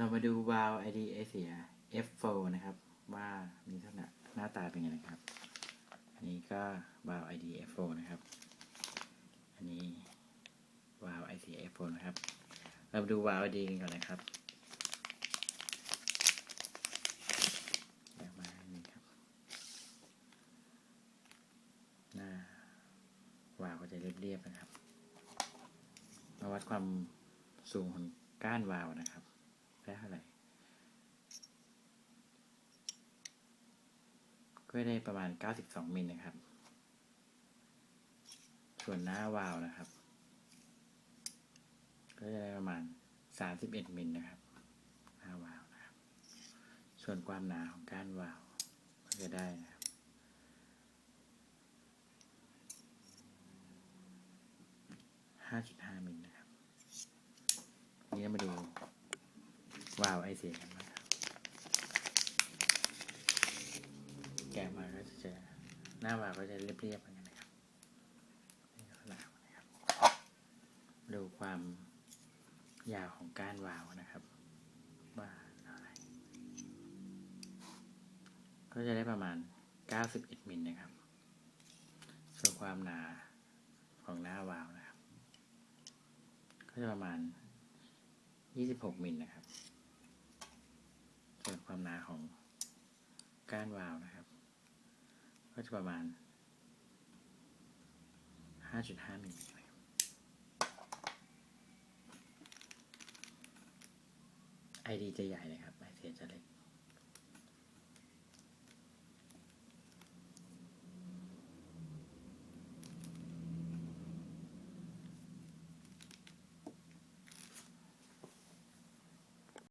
เรามาดูวาล์ว ID ไอเสีย F4 นะครับ ว่ามีลักษณะหน้าตาเป็นไงนะครับ อันนี้ก็วาล์ว ID F4 นะครับ อันนี้วาล์ว I เสีย F4 นะครับ เรามาดูวาล์ว ID กันก่อนนะครับอยากมานนี้ครับ หน้าวาล์วก็จะเรียบๆนะครับ มาวัดความสูงของก้านวาล์วนะครับ ได้เท่าไหร่ก็ได้ประมาณ 92 มิลนะครับ ส่วนหน้าวาล์วนะครับ ก็จะได้ประมาณ 31 มิลนะครับ หน้าวาล์วนะครับ ส่วนความหนาของก้านวาล์วก็จะได้นะครับ5.5มิลนะครับ นี่มาดู วาวไอเสียกันนะครับแกะมาก็จะเจอหน้าวาวก็จะเรียบๆเหมือนกันนะครับนี่ก็ลาวนะครับ ดูความยาวของก้านวาวนะครับว่าเท่าไหร่ก็จะได้ประมาณ 91มิลนะครับ ส่วนความหนาของหน้าวาวนะครับ ก็จะประมาณ 26มิลนะครับ ความหนาของก้านวาล์วนะครับ ก็จะประมาณ 5.5มิลนะครับไอดีจะใหญ่นะครับไอเสียจะเล็ก